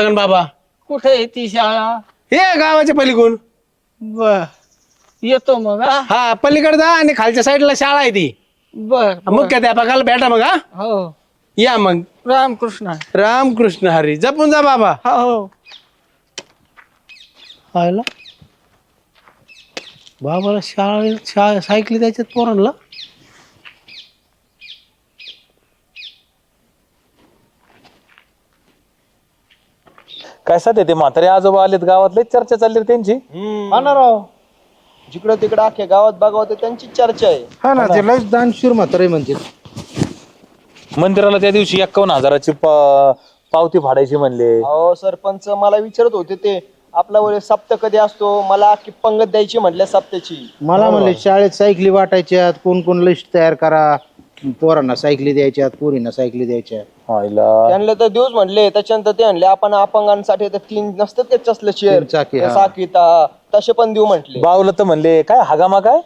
लागन बाबा. कुठे आहे ती शाळा? हे गावाच्या पलीकडून. बर. येतो मग हा? हा पलीकडे जा आणि खालच्या साईडला शाळा आहे ती. बर मुख्याध्यापकाला भेटा मग हा? हो. या मग. रामकृष्ण. रामकृष्ण हरी. जपून जा बाबा. हो आयला. बाबाला शाळा शाळा सायकली द्यायच्यात पोरांना काय सध्या ते म्हातारे आजोबा आलेत गावातले चर्चा चालली रे त्यांची. राव. जिकडं तिकडं अख्ख्या गावात बघावं त्यांची चर्चा आहे. हा ना ते लयच दानशूर म्हातारे म्हणते. मंदिराला त्या दिवशी एक्कावन्न हजाराची पा- पावती फाडायची म्हणले. अहो सरपंच मला विचारत होते ते. आपला वर सप्त कधी असतो? मला अख्खी पंगत द्यायची म्हटल्या सप्त्याची मला म्हणले शाळेत सायकली वाटायच्यात कोण कोण लिस्ट तयार करा? पोरांना सायकली द्यायच्यात पोरींना सायकली द्यायच्या आईला त्यांना तर दिवस म्हणले त्याच्यानंतर ते म्हणले आपण अपंगांसाठी तर तीन नसतात का चसलं तीन चेअर चाकी, हा. साकीता तसे पण देऊ म्हटले. बावलं तर म्हणले काय हागामा काय?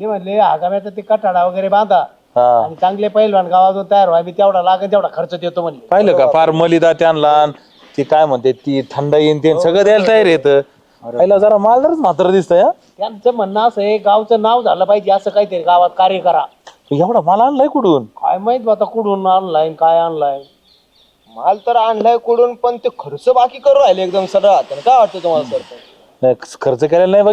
ते म्हणले आगाम्याचा ते कटाडा वगैरे बांधा. हा. आणि चांगले पैलवान गावातून तयार व्हावी तेवढा लागेल तेवढा खर्च देतो म्हणले. पाहिलं का? फार मलिदा त्यांना ती काय म्हणते ती थंड येईन ते सगळं द्यायला तयार येत पहिला जरा मालदारच म्हातारा दिसतंय हा. त्यांचं म्हणणं असं आहे गावचं नाव झालं पाहिजे असं काहीतरी गावात कार्य करा. एवढा माल आणलाय कुठून? काय माहीत बा आता कुठून आणलाय काय आणलाय. माल तर आणलाय कुडून पण ते खर्च बाकी करू राहिले एकदम सरळ हाताने काय वाटतं तुम्हाला सरपंच नाही, खर्च केलेला नाही बघ.